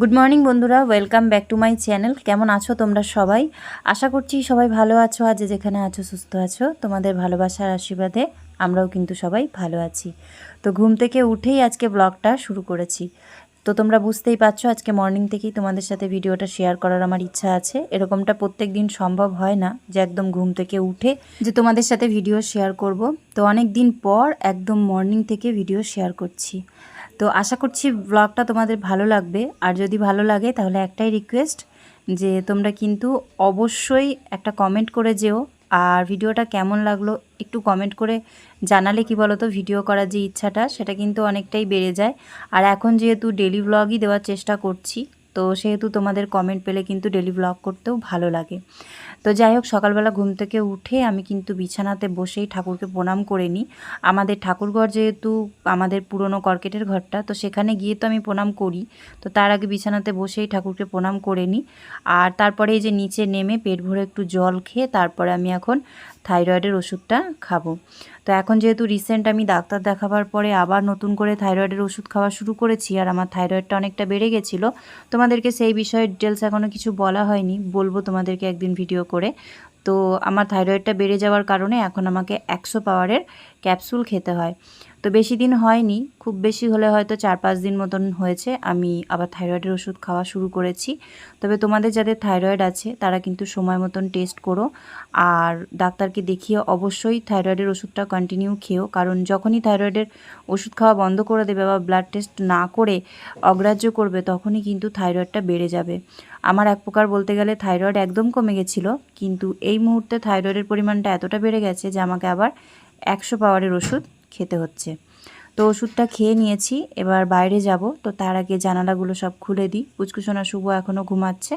Good morning বন্ধুরা। Welcome back to my channel কেমন আছো তোমরা সবাই? আশা করছি সবাই ভালো আছো। আজ যেখানে আছো, সুস্থ আছো। তোমাদের ভালোবাসার আশীর্বাদে আমরাও কিন্তু সবাই ভালো আছি। তো ঘুম থেকে উঠেই আজকে ব্লগটা শুরু করেছি। তো তোমরা বুঝতেই পারছ, আজকে মর্নিং থেকেই তোমাদের সাথে ভিডিওটা শেয়ার করার আমার ইচ্ছা আছে। এরকমটা প্রত্যেক দিন সম্ভব হয় না যে একদম ঘুম থেকে উঠে যে তোমাদের সাথে ভিডিও শেয়ার করব। তো অনেক দিন পর একদম মর্নিং থেকে ভিডিও শেয়ার করছি। তো আশা করছি ব্লগটা তোমাদের ভালো লাগবে। আর যদি ভালো লাগে, তাহলে একটাই রিকোয়েস্ট যে তোমরা কিন্তু অবশ্যই একটা কমেন্ট করে যেও। আর ভিডিওটা কেমন লাগল একটু কমেন্ট করে জানালে কি বলো তো ভিডিও করার যে ইচ্ছাটা, সেটা কিন্তু অনেকটাই বেড়ে যায়। আর এখন যেহেতু ডেলি ব্লগই দেওয়ার চেষ্টা করছি, তো সেহেতু তোমাদের কমেন্ট পেলে কিন্তু ডেলি ব্লগ করতেও ভালো লাগে। তো যাই হোক, সকালবেলা ঘুম থেকে উঠে আমি কিন্তু বিছানাতে বসেই ঠাকুরকে প্রণাম করে নিই। আমাদের ঠাকুরঘর যেহেতু আমাদের পুরনো কর্কেটের ঘরটা, তো সেখানে গিয়ে তো আমি প্রণাম করি। তো তার আগে বিছানাতে বসেই ঠাকুরকে প্রণাম করে নিই। আর তারপরে এই যে নিচে নেমে পেট ভরে একটু জল খেয়ে তারপরে আমি এখন থাইরয়েডের ওষুধটা খাব। তো এখন যেহেতু রিসেন্ট আমি ডাক্তার দেখাবার পরে আবার নতুন করে থাইরয়েডের ওষুধ খাওয়া শুরু করেছি আর আমার থাইরয়েডটা অনেকটা বেড়ে গেছিল, তোমাদেরকে সেই বিষয়ে ডিটেলস এখনও কিছু বলা হয়নি, বলব তোমাদেরকে একদিন ভিডিও করে। তো আমার থাইরয়েডটা বেড়ে যাওয়ার কারণে এখন আমাকে একশো পাওয়ারের ক্যাপসুল খেতে হয়। তো বেশি দিন হয়নি, খুব বেশি হলে হয়তো চার পাঁচ দিন মতন হয়েছে। আমি আবার থাইরয়েডের ওষুধ খাওয়া শুরু করেছি। তবে তোমাদের যাদের থাইরয়েড আছে, তারা কিন্তু সময় মতন টেস্ট করো। আর ডাক্তারকে দেখিয়ে অবশ্যই থাইরয়েডের ওষুধটা কন্টিনিউ খেও। কারণ যখনই থাইরয়েডের ওষুধ খাওয়া বন্ধ করে দেবে বা ব্লাড টেস্ট না করে অগ্রাহ্য করবে, তখনই কিন্তু থাইরয়েডটা বেড়ে যাবে। আমার এক প্রকার বলতে গেলে থাইরয়েড একদম কমে গেছিল। কিন্তু এই মুহূর্তে থাইরয়েডের পরিমাণটা এতটা বেড়ে গেছে যে আমাকে আবার একশো পাওয়ারের ওষুধ খেতে হচ্ছে। তো ওষুধটা খেয়ে নিয়েছি, এবার বাইরে যাব। তো তার আগে জানালাগুলো সব খুলে দিই। পুচকুসোনা শুভ এখনও ঘুমাচ্ছে।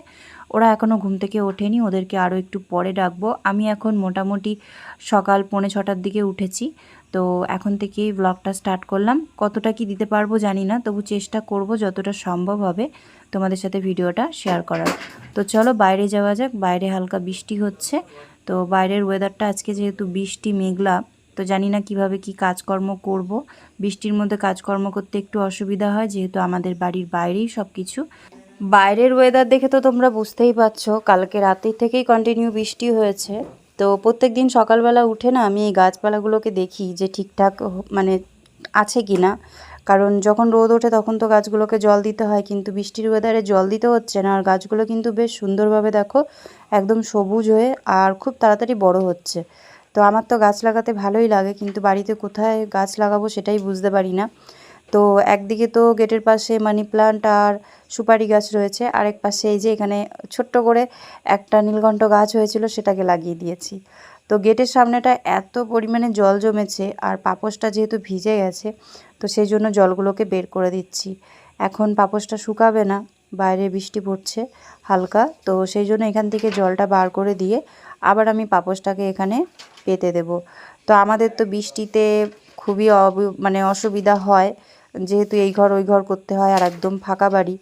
ওরা এখনও ঘুম থেকে ওঠেনি, ওদেরকে আরও একটু পরে ডাকবো। আমি এখন মোটামুটি সকাল পৌনে ছটার দিকে উঠেছি। তো এখন থেকেই ব্লগটা স্টার্ট করলাম। কতটা কি দিতে পারব জানি না, তবু চেষ্টা করব যতটা সম্ভব হবে তোমাদের সাথে ভিডিওটা শেয়ার করার। তো চলো বাইরে যাওয়া যাক। বাইরে হালকা বৃষ্টি হচ্ছে। তো বাইরের ওয়েদারটা আজকে যেহেতু বৃষ্টি, মেঘলা তো জানি না কীভাবে কি কাজকর্ম করব। বৃষ্টির মধ্যে কাজকর্ম করতে একটু অসুবিধা হয়, যেহেতু আমাদের বাড়ির বাইরেই সব কিছু বাইরের ওয়েদার দেখে তো তোমরা বুঝতেই পারছ, কালকে রাতের থেকেই কন্টিনিউ বৃষ্টি হয়েছে। তো প্রত্যেক দিন সকালবেলা উঠে না আমি এই গাছপালাগুলোকে দেখি যে ঠিকঠাক মানে আছে কি না কারণ যখন রোদ ওঠে তখন তো গাছগুলোকে জল দিতে হয়, কিন্তু বৃষ্টির ওয়েদারে জল দিতে হচ্ছে না। আর গাছগুলো কিন্তু বেশ সুন্দরভাবে দেখো, একদম সবুজ হয়ে আর খুব তাড়াতাড়ি বড় হচ্ছে। তো আমার তো গাছ লাগাতে ভালোই লাগে, কিন্তু বাড়িতে কোথায় গাছ লাগাবো সেটাই বুঝতে পারি না। তো একদিকে তো গেটের পাশে মানি প্লান্ট আর সুপারি গাছ রয়েছে, আরেক পাশে এই যে এখানে ছোট্ট করে একটা নীলকণ্ঠ গাছ হয়েছিল সেটাকে লাগিয়ে দিয়েছি। তো গেটের সামনেটা এত পরিমাণে জল জমেছে আর পাপসটা যেহেতু ভিজে গেছে, তো সেই জন্য জলগুলোকে বের করে দিচ্ছি। এখন পাপোশটা শুকাবে না, বাইরে বৃষ্টি পড়ছে হালকা, তো সেই জন্য এখান থেকে জলটা বার করে দিয়ে আবার আমি পাপসটাকে এখানে পেতে দেব। তো আমাদের তো বৃষ্টিতে খুবই মানে অসুবিধা হয়। যেহেতু এই ঘর ওই ঘর করতে হয় আর একদম ফাঁকা বাড়ি।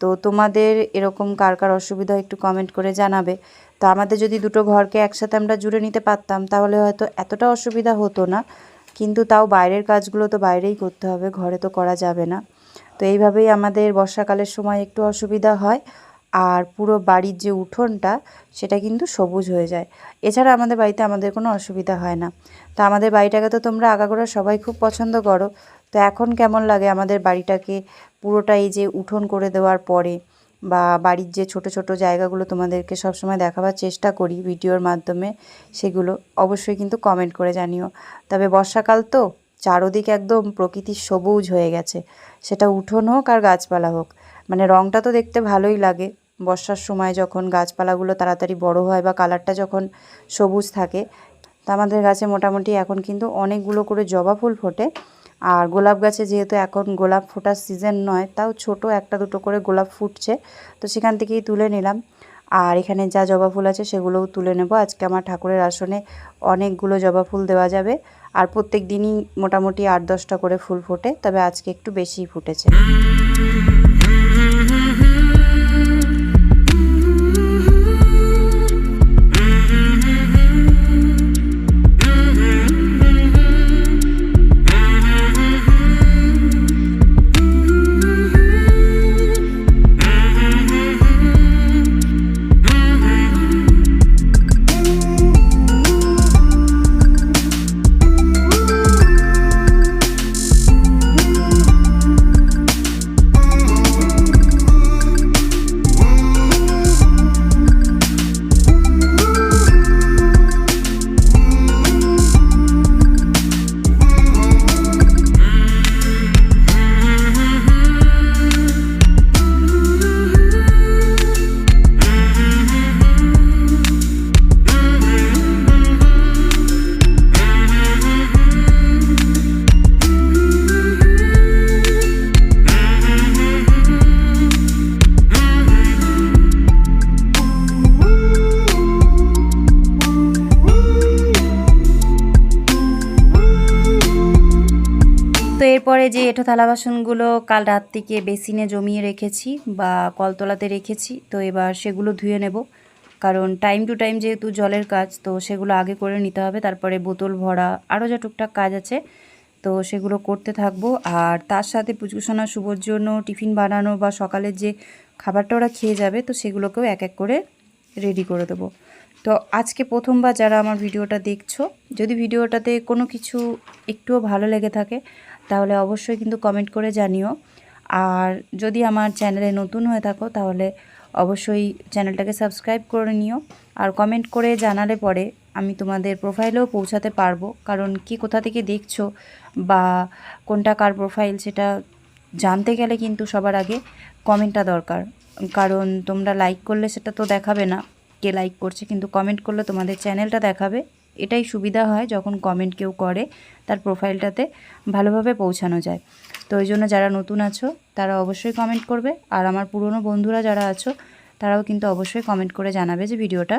তো তোমাদের এরকম কার কার অসুবিধা একটু কমেন্ট করে জানাবে। তো আমাদের যদি দুটো ঘরকে একসাথে আমরা জুড়ে নিতে পারতাম, তাহলে হয়তো এতটা অসুবিধা হতো না। কিন্তু তাও বাইরের কাজগুলো তো বাইরেই করতে হবে, ঘরে তো করা যাবে না। তো এইভাবেই আমাদের বর্ষাকালের সময় একটু অসুবিধা হয়। আর পুরো বাড়ির যে উঠোনটা, সেটা কিন্তু সবুজ হয়ে যায়। এছাড়া আমাদের বাড়িতে আমাদের কোনো অসুবিধা হয় না। তো আমাদের বাড়িটাকে তো তোমরা আগাগোড়া সবাই খুব পছন্দ করো। তো এখন কেমন লাগে আমাদের বাড়িটাকে পুরোটা এই যে উঠোন করে দেওয়ার পরে বা বাড়ির যে ছোট ছোট জায়গাগুলো তোমাদেরকে সবসময় দেখাবার চেষ্টা করি ভিডিওর মাধ্যমে, সেগুলো অবশ্যই কিন্তু কমেন্ট করে জানিও। তবে বর্ষাকাল তো, চারোদিক একদম প্রকৃতির সবুজ হয়ে গেছে। সেটা উঠোন হোক আর গাছপালা হোক। মানে রঙটা তো দেখতে ভালোই লাগে। বর্ষার সময় যখন গাছপালাগুলো তাড়াতাড়ি বড় হয় বা কালারটা যখন সবুজ থাকে, তা আমাদের গাছে মোটামুটি এখন কিন্তু অনেকগুলো করে জবা ফুল ফোটে। আর গোলাপ গাছে যেহেতু এখন গোলাপ ফোটার সিজন নয়, তাও ছোট একটা দুটো করে গোলাপ ফুটছে, তো সেখান থেকেই তুলে নিলাম। আর এখানে যা জবা ফুল আছে সেগুলোও তুলে নেব। আজকে আমার ঠাকুরের আসনে অনেকগুলো জবা ফুল দেওয়া যাবে। আর প্রত্যেক দিনই মোটামুটি আট দশটা করে ফুল ফোটে, তবে আজকে একটু বেশিই ফুটেছে। এই যে এঁঠো থালা বাসনগুলো কাল রাত থেকে বেসিনে জমিয়ে রেখেছি বা কলতলাতে রেখেছি, তো এবার সেগুলো ধুয়ে নেব। কারণ টাইম টু টাইম যেহেতু জলের কাজ, তো সেগুলো আগে করে নিতে হবে। তারপরে বোতল ভরা আরও যা টুকটাক কাজ আছে, তো সেগুলো করতে থাকব। আর তার সাথে পুচকুসোনা শুভর জন্য টিফিন বানানো বা সকালের যে খাবারটা ওরা খেয়ে যাবে, তো সেগুলোকেও এক এক করে রেডি করে দেবো। তো আজকে প্রথমবার যারা আমার ভিডিওটা দেখছ, যদি ভিডিওটাতে কোনো কিছু একটুও ভালো লেগে থাকে তাহলে অবশ্যই কিন্তু কমেন্ট করে জানিও। আর যদি আমার চ্যানেলে নতুন হয়ে থাকো, তাহলে অবশ্যই চ্যানেলটাকে সাবস্ক্রাইব করে নিও। আর কমেন্ট করে জানালে পরে আমি তোমাদের প্রোফাইলেও পৌঁছাতে পারব। কারণ কি কোথা থেকে দেখছ বা কোনটা কার প্রোফাইল সেটা জানতে গেলে কিন্তু সবার আগে কমেন্টটা দরকার। কারণ তোমরা লাইক করলে সেটা তো দেখাবে না। কে লাইক করছে কিন্তু কমেন্ট করলে তোমাদের চ্যানেলটা দেখাবে। এটাই সুবিধা হয় যখন কমেন্ট কেউ করে তার প্রোফাইলটাতে ভালোভাবে পৌঁছানো যায়। তো ওই জন্য যারা নতুন আছো, তারা অবশ্যই কমেন্ট করবে। আর আমার পুরনো বন্ধুরা যারা আছো, তারাও কিন্তু অবশ্যই কমেন্ট করে জানাবে যে ভিডিওটা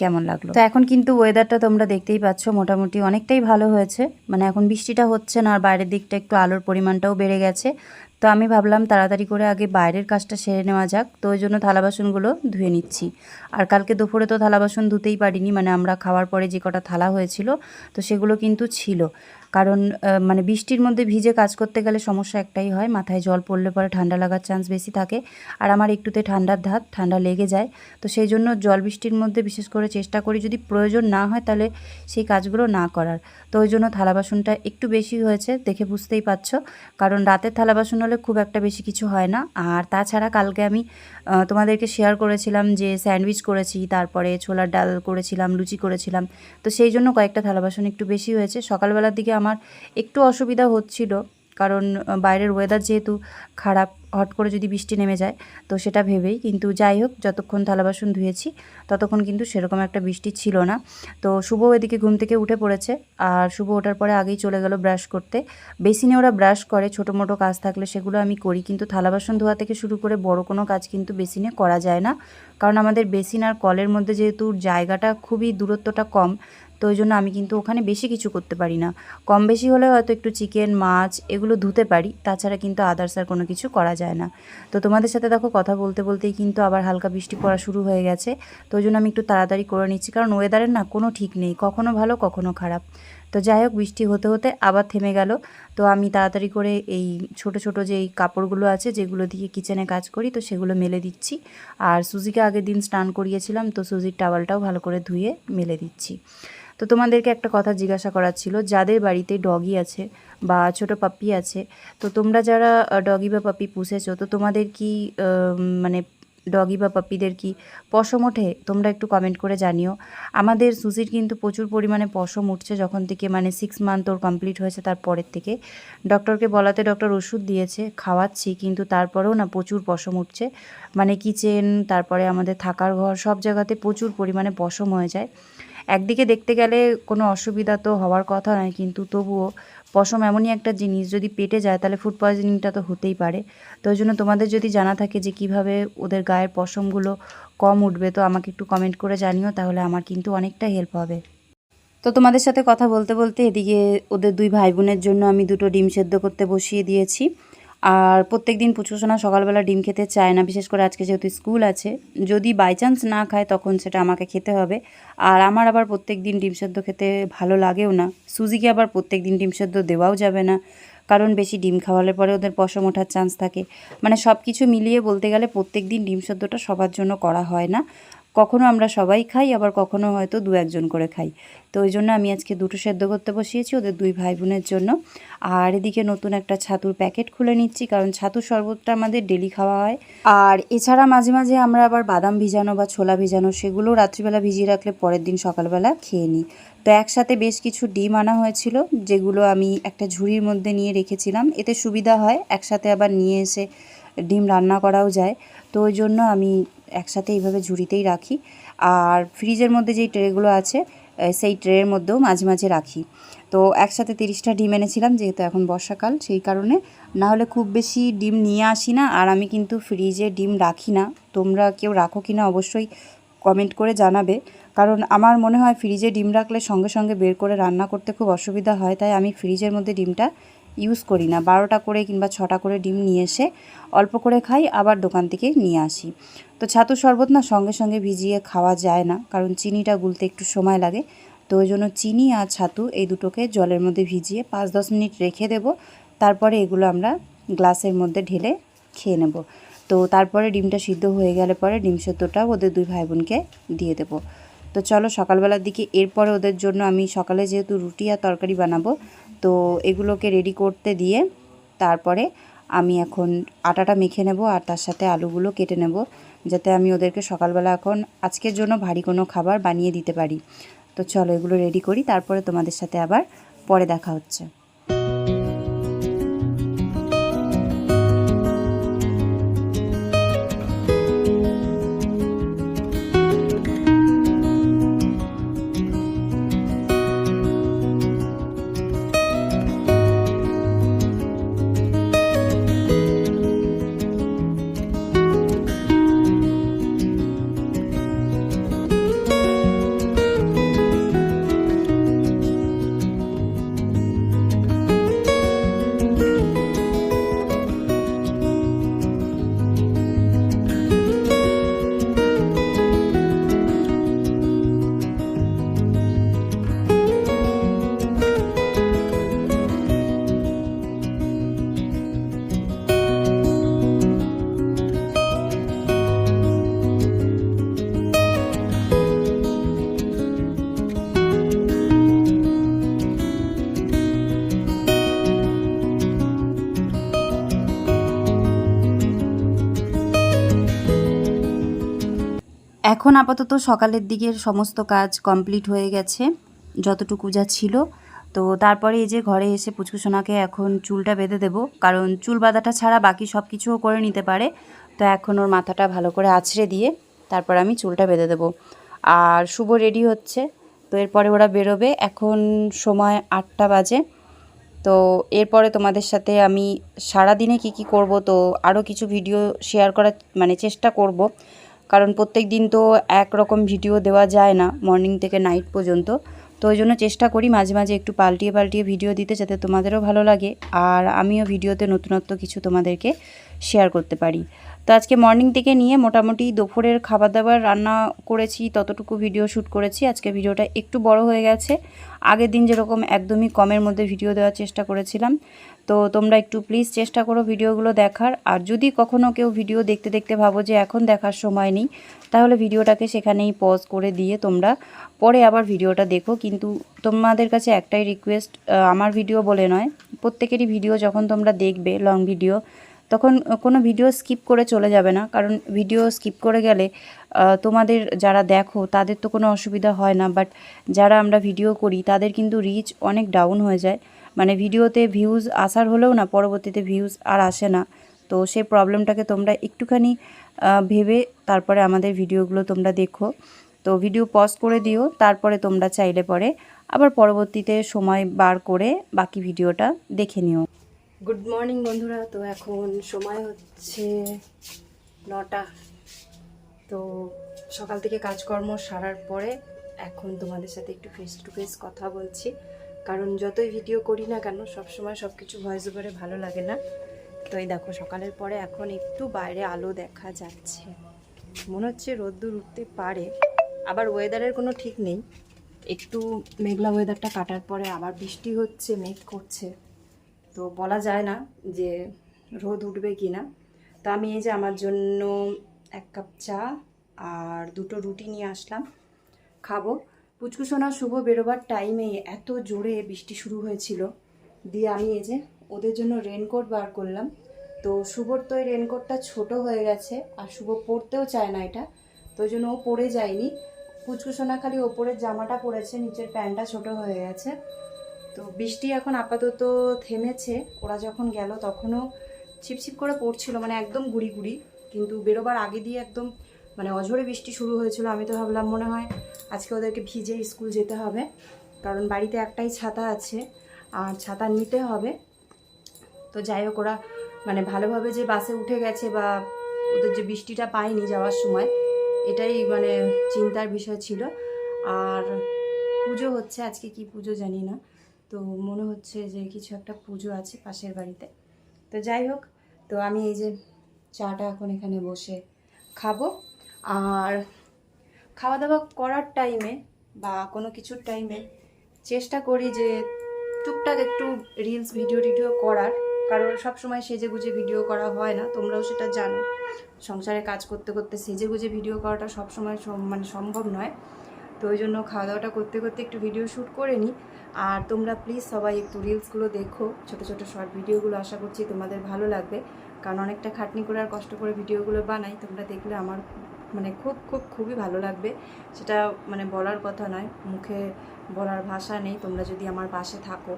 কেমন লাগল। তো এখন কিন্তু ওয়েদারটা তোমরা দেখতেই পাচ্ছ, মোটামুটি অনেকটাই ভালো হয়েছে। মানে এখন বৃষ্টিটা হচ্ছে না, আর বাইরের দিকটা একটু আলোর পরিমাণটাও বেড়ে গেছে। তো আমি ভাবলাম তাড়াতাড়ি করে আগে বাইরের কাজটা সেরে নেওয়া যাক। তো ওই জন্য থালা বাসনগুলো ধুয়ে নিচ্ছি। আর কালকে দুপুরে তো থালা বাসন ধুতেই পারিনি মানে আমরা খাওয়ার পরে যে কটা থালা হয়েছিল, তো সেগুলো কিন্তু ছিল। কারণ মানে বৃষ্টির মধ্যে ভিজে কাজ করতে গেলে সমস্যা একটাই হয়, মাথায় জল পড়লে পরে ঠান্ডা লাগার চান্স বেশি থাকে। আর আমার একটুতে ঠান্ডার ধাত, ঠান্ডা লেগে যায়। তো সেই জন্য জল বৃষ্টির মধ্যে বিশেষ করে চেষ্টা করি যদি প্রয়োজন না হয় তাহলে সেই কাজগুলো না করার। তো ওই জন্য থালা বাসনটা একটু বেশি হয়েছে, দেখে বুঝতেই পারছ। কারণ রাতের থালা বাসন হলে খুব একটা বেশি কিছু হয় না। আর তাছাড়া কালকে আমি তোমাদেরকে শেয়ার করেছিলাম যে স্যান্ডউইচ করেছি, তারপরে ছোলার ডাল করেছিলাম, লুচি করেছিলাম। তো সেই জন্য কয়েকটা থালা বাসন একটু বেশি হয়েছে। সকালবেলার দিকে আমার একটু অসুবিধা হচ্ছিল। কারণ বাইরের ওয়েদার যেহেতু খারাপ, হট করে যদি বৃষ্টি নেমে যায়, তো সেটা ভেবেই কিন্তু যাই হোক, যতক্ষণ থালা বাসন ধুয়েছি, ততক্ষণ কিন্তু সেরকম একটা বৃষ্টি ছিল না। তো শুভ এদিকে ঘুম থেকে উঠে পড়েছে, আর শুভ ওঠার পরে আগেই চলে গেল ব্রাশ করতে। বেসিনে ওরা ব্রাশ করে ছোটো মোটো কাজ থাকলে সেগুলো আমি করি, কিন্তু থালা বাসন ধোয়া থেকে শুরু করে বড় কোনো কাজ কিন্তু বেসিনে করা যায় না। কারণ আমাদের বেসিন আর কলের মধ্যে যেহেতু জায়গাটা খুবই দূরত্বটা কম তো ওই জন্য আমি কিন্তু ওখানে বেশি কিছু করতে পারি না। কম বেশি হলে হয়তো একটু চিকেন, মাছ এগুলো ধুতে পারি, তাছাড়া কিন্তু আদার্স আর কোনো কিছু করা যায় না। তো তোমাদের সাথে দেখো কথা বলতে বলতেই কিন্তু আবার হালকা বৃষ্টি পড়া শুরু হয়ে গেছে। তো ওই জন্য আমি একটু তাড়াতাড়ি করে নিচ্ছি, কারণ ওয়েদারের না কোনো ঠিক নেই, কখনো ভালো, কখনো খারাপ। তো যাই হোক, বৃষ্টি হতে হতে আবার থেমে গেল। তো আমি তাড়াতাড়ি করে এই ছোট ছোট যে এই কাপড়গুলো আছে, যেগুলো দিয়ে কিচেনে কাজ করি, তো সেগুলো মেলে দিচ্ছি। আর সুজিকে আগের দিন স্নান করিয়েছিলাম, তো সুজির টাওয়ালটাও ভালো করে ধুয়ে মেলে দিচ্ছি। তো তোমাদেরকে একটা কথা জিজ্ঞাসা করার ছিল, যাদের বাড়িতে ডগি আছে বা ছোট পাপ্পি আছে, তো তোমরা যারা ডগি বা পাপ্পি পুষেছো, তো তোমাদের কি মানে ডগি বা পাপ্পিদের কি পশম ওঠে, তোমরা একটু কমেন্ট করে জানিও। আমাদের সুজির কিন্তু প্রচুর পরিমাণে পশম উঠছে যখন থেকে মানে সিক্স মান্থ ওর কমপ্লিট হয়েছে তার পরের থেকে। ডক্টরকে বলাতে ডক্টর ওষুধ দিয়েছে, খাওয়াচ্ছি, কিন্তু তারপরেও না প্রচুর পশম উঠছে। মানে কিচেন তারপরে আমাদের থাকার ঘর, সব জায়গাতে প্রচুর পরিমাণে পশম হয়ে যায়। একদিকে দেখতে গেলে কোনো অসুবিধা তো হওয়ার কথা নয়, কিন্তু তবুও পশম এমনই একটা জিনিস, যদি পেটে যায় তাহলে ফুড পয়জনিংটা তো হতেই পারে। তো ওই জন্য তোমাদের যদি জানা থাকে যে কীভাবে ওদের গায়ের পশমগুলো কম উঠবে, তো আমাকে একটু কমেন্ট করে জানিও, তাহলে আমার কিন্তু অনেকটা হেল্প হবে। তো তোমাদের সাথে কথা বলতে বলতে এদিকে ওদের দুই ভাই বোনের জন্য আমি দুটো ডিম সেদ্ধ করতে বসিয়ে দিয়েছি। আর প্রত্যেক দিন পুচকুসোনা সকালবেলা ডিম খেতে চায় না, বিশেষ করে আজকে যেহেতু স্কুল আছে। যদি বাই চান্স না খায়, তখন সেটা আমাকে খেতে হবে। আর আমার আবার প্রত্যেক দিন ডিম সেদ্ধ খেতে ভালো লাগেও না। সুজিকে আবার প্রত্যেক দিন ডিম সেদ্ধ দেওয়াও যাবে না। কারণ বেশি ডিম খাওয়ালে পরে ওদের পশম ওঠার চান্স থাকে। মানে সব কিছু মিলিয়ে বলতে গেলে প্রত্যেক দিন ডিম সেদ্ধটা সবার জন্য করা হয় না। কখনো আমরা সবাই খাই, আবার কখনো হয়তো দু একজন করে খাই। তো ওই জন্য আমি আজকে দুটো সেদ্ধ করতে বসিয়েছি ওদের দুই ভাই বোনের জন্য। আর এদিকে নতুন একটা ছাতুর প্যাকেট খুলে নিচ্ছি, কারণ ছাতুর শরবতটা আমাদের ডেলি খাওয়া হয়। আর এছাড়া মাঝে মাঝে আমরা আবার বাদাম ভিজানো বা ছোলা ভিজানো সেগুলো রাত্রিবেলা ভিজিয়ে রাখলে পরের দিন সকালবেলা খেয়ে নিই। তো একসাথে বেশ কিছু ডিম আনা হয়েছিল, যেগুলো আমি একটা ঝুড়ির মধ্যে নিয়ে রেখেছিলাম। এতে সুবিধা হয়, একসাথে আবার নিয়ে এসে ডিম রান্না করাও যায়। তো ওই জন্য আমি একসাথে এইভাবে ঝুড়িতেই রাখি। আর ফ্রিজের মধ্যে যেই ট্রেগুলো আছে সেই ট্রের মধ্যেও মাঝে মাঝে রাখি। তো একসাথে তিরিশটা ডিম এনেছিলাম, যেহেতু এখন বর্ষাকাল, সেই কারণে। না হলে খুব বেশি ডিম নিয়ে আসি না, আর আমি কিন্তু ফ্রিজে ডিম রাখি না। তোমরা কেউ রাখো কি না অবশ্যই কমেন্ট করে জানাবে। কারণ আমার মনে হয় ফ্রিজে ডিম রাখলে সঙ্গে সঙ্গে বের করে রান্না করতে খুব অসুবিধা হয়, তাই আমি ফ্রিজের মধ্যে ডিমটা ইউজ করি না। বারোটা করে কিংবা ছটা করে ডিম নিয়ে এসে অল্প করে খাই, আবার দোকান থেকে নিয়ে আসি। তো ছাতু শরবত না সঙ্গে সঙ্গে ভিজিয়ে খাওয়া যায় না, কারণ চিনিটা গুলতে একটু সময় লাগে। তো ওই জন্য চিনি আর ছাতু এই দুটোকে জলের মধ্যে ভিজিয়ে পাঁচ দশ মিনিট রেখে দেব। তারপরে এগুলো আমরা গ্লাসের মধ্যে ঢেলে খেয়ে নেব। তো তারপরে ডিমটা সিদ্ধ হয়ে গেলে পরে ডিম সেদ্ধটা ওদের দুই ভাই বোনকে দিয়ে দেবো। তো চলো সকালবেলার দিকে, এরপরে ওদের জন্য আমি সকালে যেহেতু রুটি আর তরকারি বানাবো তো এগুলোকে রেডি করতে দিয়ে তারপরে আমি এখন আটাটা মেখে নেব আর তার সাথে আলুগুলো কেটে নেব যাতে আমি ওদেরকে সকালবেলা এখন আজকের জন্য ভারী কোনো খাবার বানিয়ে দিতে পারি। তো চলো এগুলো রেডি করি, তারপরে তোমাদের সাথে আবার পরে দেখা হচ্ছে। এখন আপাতত সকালের দিকের সমস্ত কাজ কমপ্লিট হয়ে গেছে, যতটুকু যা ছিল। তো তারপরে এই যে ঘরে এসে পুচকুসোনাকে এখন চুলটা বেঁধে দেবো, কারণ চুল বাঁধাটা ছাড়া বাকি সব কিছুও করে নিতে পারে। তো এখন ওর মাথাটা ভালো করে আছড়ে দিয়ে তারপর আমি চুলটা বেঁধে দেবো। আর শুভ রেডি হচ্ছে, তো এরপরে ওরা বেরোবে। এখন সময় আটটা বাজে। তো এরপরে তোমাদের সাথে আমি সারা দিনে কী কী করব, তো আরও কিছু ভিডিও শেয়ার করার মানে চেষ্টা করব। কারণ প্রত্যেক দিন তো একরকম ভিডিও দেওয়া যায় না মর্নিং থেকে নাইট পর্যন্ত। তো ওই জন্য চেষ্টা করি মাঝে মাঝে একটু পাল্টিয়ে পাল্টিয়ে ভিডিও দিতে যাতে তোমাদেরও ভালো লাগে আর আমিও ভিডিওতে নতুনত্ব কিছু তোমাদেরকে শেয়ার করতে পারি। তো আজকে মর্নিং থেকে নিয়ে মোটামুটি দুপুরের খাবার দাবার রান্না করেছি, ততটুকু ভিডিও শ্যুট করেছি। আজকে ভিডিওটা একটু বড় হয়ে গেছে। আগের দিন যেরকম একদমই কমের মধ্যে ভিডিও দেওয়ার চেষ্টা করেছিলাম। তো তোমরা একটু প্লিজ চেষ্টা করো ভিডিওগুলো দেখার। আর যদি কখনও কেউ ভিডিও দেখতে দেখতে ভাবো যে এখন দেখার সময় নেই, তাহলে ভিডিওটাকে সেখানেই পজ করে দিয়ে তোমরা পরে আবার ভিডিওটা দেখো। কিন্তু তোমাদের কাছে একটাই রিকোয়েস্ট আমার ভিডিও বলে নয়, প্রত্যেকেরই ভিডিও যখন তোমরা দেখবে লং ভিডিও তখন কোনো ভিডিও স্কিপ করে চলে যাবে না। কারণ ভিডিও স্কিপ করে গেলে তোমাদের যারা দেখো, তাদের তো কোনো অসুবিধা হয় না। বাট যারা আমরা ভিডিও করি, তাদের কিন্তু রিচ অনেক ডাউন হয়ে যায়। মানে ভিডিওতে ভিউজ আসার হলেও না, পরবর্তীতে ভিউজ আর আসে না। তো সেই প্রবলেমটাকে তোমরা একটুখানি ভেবে তারপরে আমাদের ভিডিওগুলো তোমরা দেখো। তো ভিডিও পজ করে দিও, তারপরে তোমরা চাইলে পরে আবার পরবর্তীতে সময় বার করে বাকি ভিডিওটা দেখে নিও। গুড মর্নিং বন্ধুরা, তো এখন সময় হচ্ছে নটা। তো সকাল থেকে কাজকর্ম সারার পরে এখন তোমাদের সাথে একটু ফেস টু ফেস কথা বলছি। কারণ যতই ভিডিও করি না কেন, সবসময় সব কিছু ভয়েস ওভারে ভালো লাগে না। তো এই দেখো, সকালের পরে এখন একটু বাইরে আলো দেখা যাচ্ছে। মনে হচ্ছে রোদ্দুর উঠতে পারে। আবার ওয়েদারের কোনো ঠিক নেই। একটু মেঘলা ওয়েদারটা কাটার পরে আবার বৃষ্টি হচ্ছে, মেঘ করছে। তো বলা যায় না যে রোদ উঠবে কি না। তো আমি এই যে আমার জন্য এক কাপ চা আর দুটো রুটি নিয়ে আসলাম। খাব। পুচকুসোনা শুভ বেরোবার টাইমে এত জোরে বৃষ্টি শুরু হয়েছিল। দিয়ে আমি এই যে ওদের জন্য রেনকোট বার করলাম। তো শুভর তো এই রেনকোটটা ছোট হয়ে গেছে আর শুভ পরতেও চায় না এটা। তো ওই জন্য ও পরে যায়নি। পুচকুসোনা খালি ওপরের জামাটা পরেছে, নিচের প্যান্টটা ছোট হয়ে গেছে। তো বৃষ্টি এখন আপাতত থেমেছে। ওরা যখন গেল তখনও ছিপছিপ করে পড়ছিল মানে একদম গুড়ি গুড়ি। কিন্তু বেরোবার আগে দিয়ে একদম মানে অঝরে বৃষ্টি শুরু হয়েছিল, আমি তো ভাবলাম মনে হয় আজকে ওদেরকে ভিজে স্কুল যেতে হবে। কারণ বাড়িতে একটাই ছাতা আছে, আর ছাতা নিতে হবে। তো যাই হোক, ওরা মানে ভালোভাবে যে বাসে উঠে গেছে বা ওদের যে বৃষ্টিটা পায়নি যাওয়ার সময়, এটাই মানে চিন্তার বিষয় ছিল। আর পুজো হচ্ছে, আজকে কি পুজো জানি না। তো মনে হচ্ছে যে কিছু একটা পুজো আছে পাশের বাড়িতে। তো যাই হোক, তো আমি এই যে চাটা এখন এখানে বসে খাব। আর খাওয়া দাওয়া করার টাইমে বা কোনো কিছুর টাইমে চেষ্টা করি যে টুকটাক একটু রিলস ভিডিও টিডিও করার। কারণ সব সময় সেজে গুজে ভিডিও করা হয় না, তোমরাও সেটা জানো। সংসারে কাজ করতে করতে সেজে গুজে ভিডিও করাটা সবসময় সম- মানে সম্ভব নয়। তো ওই জন্য খাওয়া দাওয়াটা করতে করতে একটু ভিডিও শ্যুট করে নিই আর তোমরা প্লিজ সবাই একটু রিলসগুলো দেখো, ছোট ছোট শর্ট ভিডিওগুলো আশা করছি তোমাদের ভালো লাগবে। কারণ অনেকটা খাটনি করে আর কষ্ট করে ভিডিওগুলো বানাই, তোমরা দেখলে আমার মানে খুব খুব, খুবই ভালো লাগবে। সেটা মানে বলার কথা নয়, মুখে বলার ভাষা নেই, তোমরা যদি আমার পাশে থাকো।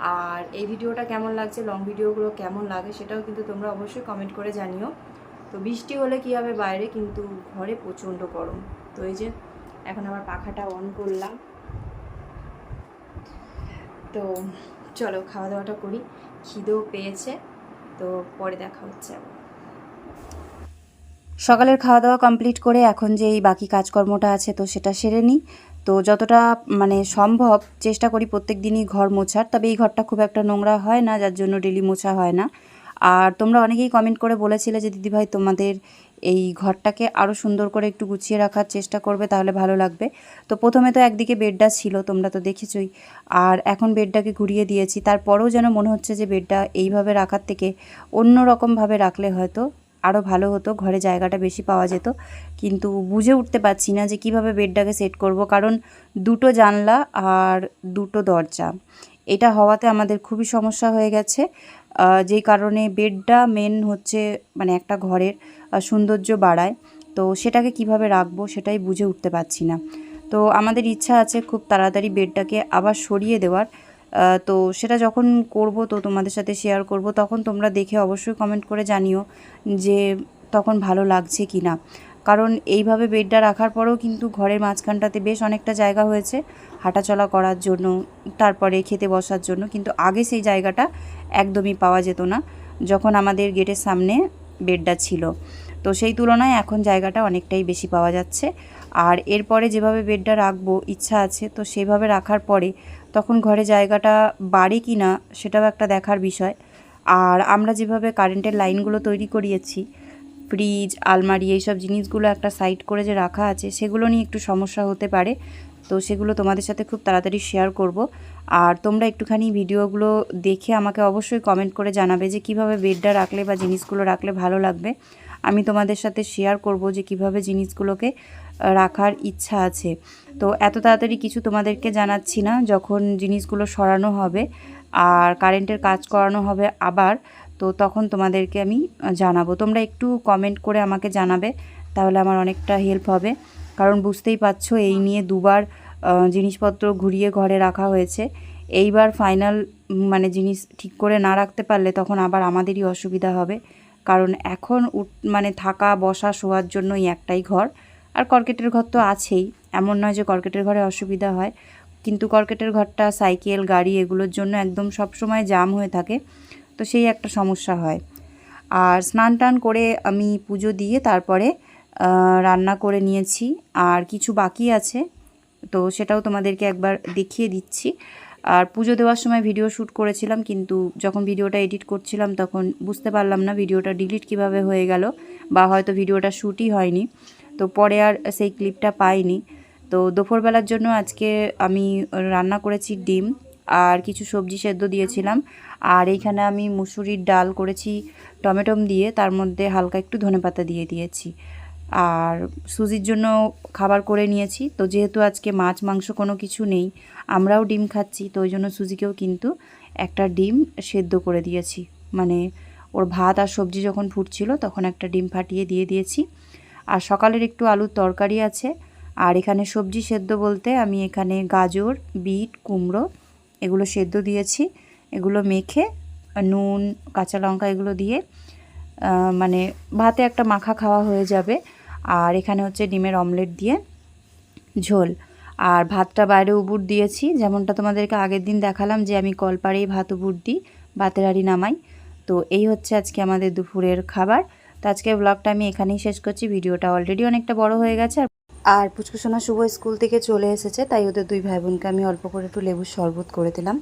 আর এই ভিডিওটা কেমন লাগছে লং ভিডিওগুলো কেমন লাগে, সেটাও কিন্তু তোমরা অবশ্যই কমেন্ট করে জানিও। তো বৃষ্টি হলে কী হবে বাইরে? কিন্তু ঘরে প্রচণ্ড গরম। তো এই যে, এখন আবার পাখাটা অন করলাম। তো চলো খাওয়া দাওয়াটা করি। খিদেও পেয়েছে, তো পরে দেখা হচ্ছে আবার। সকালের খাওয়া দাওয়া কমপ্লিট করে এখন যে এই বাকি কাজকর্মটা আছে তো সেটা সেরে নিই। তো যতটা মানে সম্ভব চেষ্টা করি প্রত্যেক দিনই ঘর মোছার। তবে এই ঘরটা খুব একটা নোংরা হয় না, যার জন্য ডেলি মোছা হয় না। আর তোমরা অনেকেই কমেন্ট করে বলেছিলে যে, দিদিভাই, তোমাদের এই ঘরটাকে আরও সুন্দর করে একটু গুছিয়ে রাখার চেষ্টা করবে, তাহলে ভালো লাগবে। তো প্রথমে তো একদিকে বেডটা ছিল, তোমরা তো দেখেছই। আর এখন বেডটাকে ঘুরিয়ে দিয়েছি। তারপরেও যেন মনে হচ্ছে যে, বেডটা এইভাবে রাখার থেকে অন্য রকমভাবে রাখলে হয়তো আরও ভালো হতো, ঘরে জায়গাটা বেশি পাওয়া যেত। কিন্তু বুঝে উঠতে পারছি না যে কীভাবে বেডটাকে সেট করব। কারণ দুটো জানলা আর দুটো দরজা, এটা হওয়াতে আমাদের খুবই সমস্যা হয়ে গেছে। যেই কারণে বেডটা মেন হচ্ছে মানে একটা ঘরের সৌন্দর্য বাড়ায়। তো সেটাকে কীভাবে রাখব সেটাই বুঝে উঠতে পারছি না। তো আমাদের ইচ্ছা আছে খুব তাড়াতাড়ি বেডটাকে আবার সরিয়ে দেওয়ার। তো সেটা যখন করব, তো তোমাদের সাথে শেয়ার করব, তখন তোমরা দেখে অবশ্যই কমেন্ট করে জানিও যে তখন ভালো লাগছে কি না কারণ এইভাবে বেডটা রাখার পরেও কিন্তু ঘরের মাঝখানটাতে বেশ অনেকটা জায়গা হয়েছে হাঁটাচলা করার জন্য, তারপরে খেতে বসার জন্য, কিন্তু আগে সেই জায়গাটা একদমই পাওয়া যেত না যখন আমাদের গেটের সামনে বেডটা ছিল। তো সেই তুলনায় এখন জায়গাটা অনেকটাই বেশি পাওয়া যাচ্ছে। আর এরপরে যেভাবে বেডটা রাখব, ইচ্ছা আছে, তো সেভাবে রাখার পরে তখন ঘরে জায়গাটা বাড়ে কি না সেটাও একটা দেখার বিষয়। আর আমরা যেভাবে কারেন্টের লাইনগুলো তৈরি করিয়েছি ফ্রিজ আলমারি, এইসব জিনিসগুলো একটা সাইড করে যে রাখা আছে, সেগুলো নিয়ে একটু সমস্যা হতে পারে। তো সেগুলো তোমাদের সাথে খুব তাড়াতাড়ি শেয়ার করব। আর তোমরা একটুখানি ভিডিওগুলো দেখে আমাকে অবশ্যই কমেন্ট করে জানাবে যে কীভাবে বেডটা রাখলে বা জিনিসগুলো রাখলে ভালো লাগবে। আমি তোমাদের সাথে শেয়ার করব যে কীভাবে জিনিসগুলোকে রাখার ইচ্ছা আছে। তো এত তাড়াতাড়ি কিছু তোমাদেরকে জানাচ্ছি না, যখন জিনিসগুলো সরানো হবে আর কারেন্টের কাজ করানো হবে আবার, তো তখন তোমাদেরকে আমি জানাব। তোমরা একটু কমেন্ট করে আমাকে জানাবে, তাহলে আমার অনেকটা হেল্প হবে। কারণ বুঝতেই পারছ, এই নিয়ে দুবার জিনিসপত্র ঘুরিয়ে ঘরে রাখা হয়েছে। এইবার ফাইনাল মানে জিনিস ঠিক করে না রাখতে পারলে তখন আবার আমাদেরই অসুবিধা হবে। কারণ এখন উঠ মানে থাকা, বসা, শোয়ার জন্যই একটাই ঘর। আর কর্কেটের ঘর তো আছেই। এমন নয় যে কর্কেটের ঘরে অসুবিধা হয়, কিন্তু কর্কেটের ঘরটা, সাইকেল, গাড়ি এগুলোর জন্য একদম সব সময় জাম হয়ে থাকে, তো সেই একটা সমস্যা হয়। আর স্নান টান করে আমি পুজো দিয়ে তারপরে রান্না করে নিয়েছি। আর কিছু বাকি আছে, তো সেটাও তোমাদেরকে একবার দেখিয়ে দিচ্ছি। আর পুজো দেওয়ার সময় ভিডিও শ্যুট করেছিলাম, কিন্তু যখন ভিডিওটা এডিট করছিলাম তখন বুঝতে পারলাম না ভিডিওটা ডিলিট কীভাবে হয়ে গেল, বা হয়তো ভিডিওটা শ্যুটই হয়নি। তো পরে আর সেই ক্লিপটা পাইনি। তো দুপুরবেলার জন্য আজকে আমি রান্না করেছি ডিম আর কিছু সবজি সেদ্ধ দিয়েছিলাম। আর এইখানে আমি মুসুরির ডাল করেছি টমেটোম দিয়ে, তার মধ্যে হালকা একটু ধনেপাতা দিয়ে দিয়েছি। আর সুজির জন্য খাবার করে নিয়েছি। তো যেহেতু আজকে মাছ, মাংস কোনো কিছু নেই, আমরাও ডিম খাচ্ছি, তো ওই জন্য সুজিকেও কিন্তু একটা ডিম সেদ্ধ করে দিয়েছি। মানে ওর ভাত আর সবজি যখন ফুটছিল, তখন একটা ডিম ফাটিয়ে দিয়ে দিয়েছি। আর সকালের একটু আলুর তরকারি আছে। আর এখানে সবজি সেদ্ধ বলতে আমি এখানে গাজর, বিট, কুমড়ো এগুলো সেদ্ধ দিয়েছি। এগুলো মেখে নুন, কাঁচা লঙ্কা এগুলো দিয়ে মানে ভাতে একটা মাখা খাওয়া হয়ে যাবে। আর এখানে হচ্ছে ডিমের অমলেট দিয়ে ঝোল। আর ভাতটা বাইরে উবুর দিয়েছি। যেমনটা তোমাদেরকে আগের দিন দেখালাম যে আমি কলপাড়েই ভাত উবুর দিই, ভাতের হাঁড়ি নামাই। তো এই হচ্ছে আজকে আমাদের দুপুরের খাবার। তো আজকের ব্লগটা আমি এখানেই শেষ করছি। ভিডিওটা অলরেডি অনেকটা বড় হয়ে গেছে। আর পুচকুসোনা শুভ স্কুল থেকে চলে এসেছে, তাই ওদের দুই ভাই বোনকে আমি অল্প করে একটু লেবুর শরবত করে দিলাম।